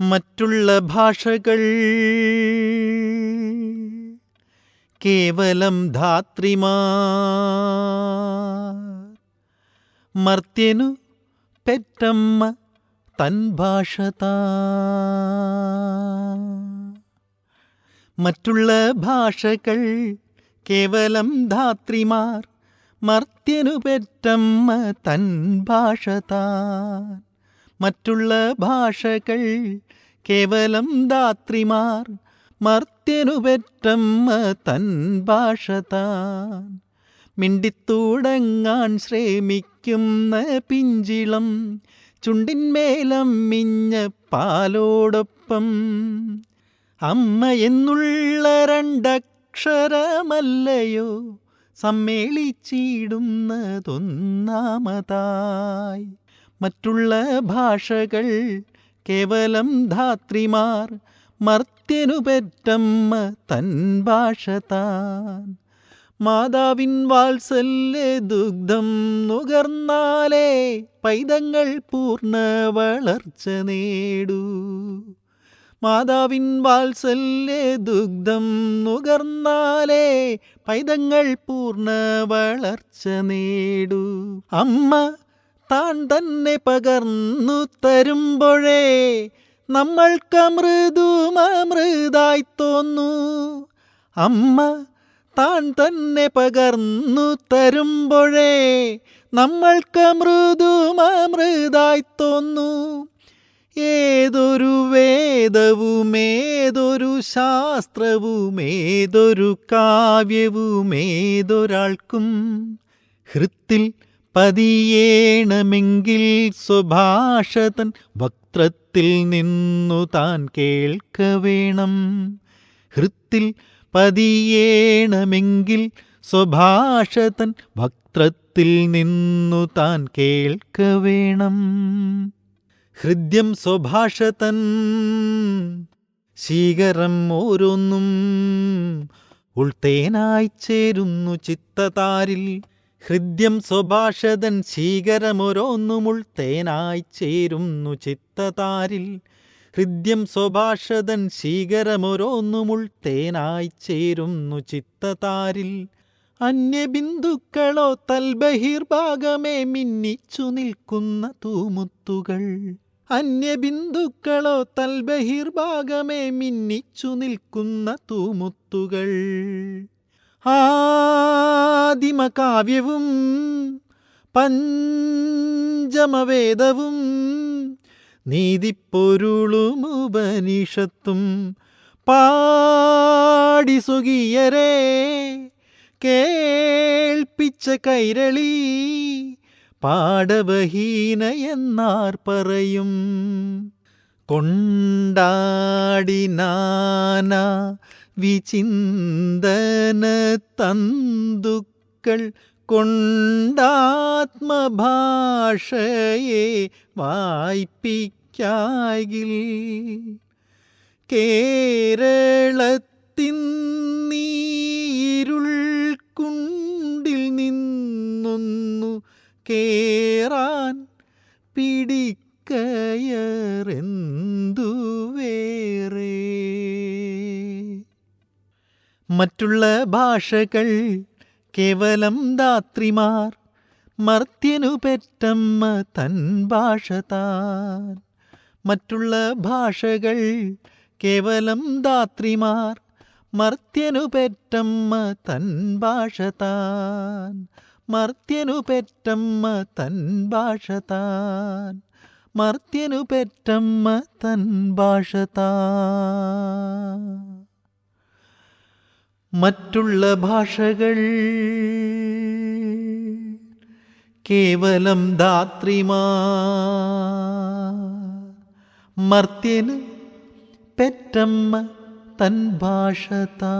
മറ്റുള്ള ഭാഷകൾ കേവലം ധാത്രിമാ മർത്യനു പെറ്റമ്മ തൻ ഭാഷതാ മറ്റുള്ള ഭാഷകൾ കേവലം ധാത്രിമാർ. മർത്യനു പെറ്റമ്മ തൻ ഭാഷ താൻ. മറ്റുള്ള ഭാഷകൾ കേവലം ദാത്രിമാർ മർത്യനു പെറ്റമ്മ തൻ ഭാഷ താൻ. മിണ്ടിത്തൂടങ്ങാൻ ശ്രമിക്കുന്ന പിഞ്ചിളം ചുണ്ടിന്മേലം മിഞ്ഞ പാലോടൊപ്പം. അമ്മ എന്നുള്ള രണ്ടക്ഷരമല്ലയോ സമ്മേളിച്ചിടുന്നതൊന്നാമതായി. മറ്റുള്ള ഭാഷകൾ കേവലം ധാത്രിമാർ മർത്യനു പെറ്റമ്മ തൻ ഭാഷ താൻ. മാതാവിൻ വാത്സല്യ ദുഗ്ധം നുകർന്നാലേ പൈതങ്ങൾ പൂർണ വളർച്ച നേടൂ. മാതാവിൻ വാത്സല്യ ദുഗ്ധം നുകർന്നാലേ പൈതങ്ങൾ പൂർണ വളർച്ച നേടൂ. അമ്മ താൻ തന്നെ പകർന്നു തരുമ്പോഴേ നമ്മൾക്കമൃതുമൃതായി തോന്നു. അമ്മ താൻ തന്നെ പകർന്നു തരുമ്പോഴേ നമ്മൾക്ക് മൃദുമൃതായി തോന്നു. ഏതൊരു വേദവും ഏതൊരു ശാസ്ത്രവും ഏതൊരു കാവ്യവും ഏതൊരാൾക്കും ഹൃത്തിൽ പതിയേണമെങ്കിൽ സ്വഭാഷതൻ വക്ത്രത്തിൽ നിന്നു താൻ കേൾക്ക വേണം ഹൃത്തിൽ പതിയേണമെങ്കിൽ സ്വഭാഷതൻ വക്ത്രത്തിൽ നിന്നു താൻ കേൾക്ക വേണം ഹൃദ്യം സ്വഭാഷതൻ. ശീകരം ഓരോന്നും ഉൾത്തേനായി ചേരുന്നു ചിത്തതാരിൽ. ഹൃദ്യം സ്വഭാഷതൻ ശീകരമൊരോന്നും ഉൾത്തേനായി ചേരുന്നു ചിത്തതാരിൽ. ഹൃദ്യം സ്വഭാഷതൻ ശീകരമൊരോന്നും ഉൾത്തേനായി ചേരുന്നു ചിത്തതാരിൽ. അന്യബിന്ദുക്കളോ തൽബഹിർഭാഗമേ മിന്നിച്ചു നിൽക്കുന്ന തൂമുത്തുകൾ. അന്യബിന്ദുക്കളോ തൽബഹിർഭാഗമേ മിന്നിച്ചു നിൽക്കുന്ന തൂമുത്തുകൾ. ആദിമകാവ്യവും പഞ്ചമവേദവും നീതിപ്പൊരുളും ഉപനിഷത്തും പാടി സുഖീയരേ കേൾപ്പിച്ച കൈരളി പാടവഹീന എന്നാർ പറയും കൊണ്ടാടിനാന വിചിന്തന തന്തുക്കൾ കൊണ്ടാത്മഭാഷയെ വായ്പിക്കായിൽ കേരളത്തിൻ നീരുൾ കേറാൻ പിടിക്കയറെന്തു വേറെ മറ്റുള്ള ഭാഷകൾ കേവലം ദാത്രിമാർ മർത്യനു പെറ്റമ്മ തൻ ഭാഷ താൻ. മറ്റുള്ള ഭാഷകൾ കേവലം ദാത്രിമാർ മർത്യനു പെറ്റമ്മ തൻ ഭാഷ താൻ. മർത്യനു പെറ്റമ്മ തൻ ഭാഷ താൻ. മർത്യനു പെറ്റമ്മ തൻ ഭാഷ താൻ. മറ്റുള്ള ഭാഷകൾ കേവലം ധാത്രിമാ. മർത്യന് പെറ്റമ്മ തൻ ഭാഷ താ